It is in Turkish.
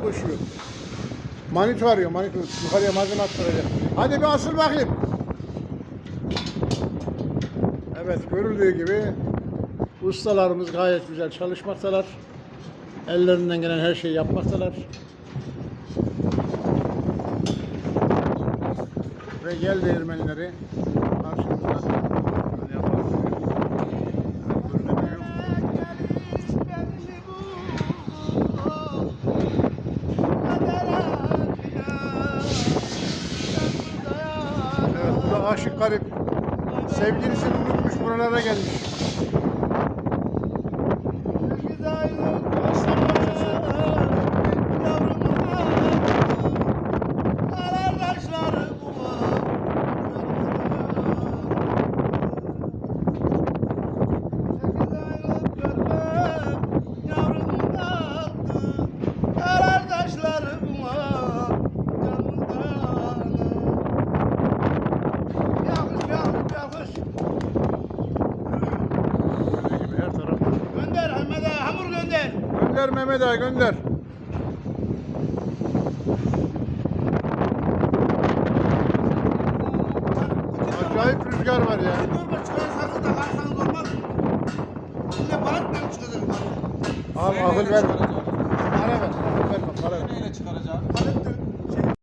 koşuyor. Manito arıyor, manito. Yukarıya malzeme attıracak. Hadi bir asıl bakayım. Evet, görüldüğü gibi ustalarımız gayet güzel çalışmaktalar. Ellerinden gelen her şeyi yapmaktalar. Ve gel değirmenleri karşımızda. Aşık garip. Sevgilisini unutmuş buralara gelmiş. Gönder Ahmet'e hamur gönder. Gönder Mehmet Ağa gönder. Acayip rüzgar var ya. Normal çıkarsanız da kalsanız olmaz. Yine balıkla mı çıkacak? Abi akıl verme. Para ver, para ver. Neyle çıkaracağım?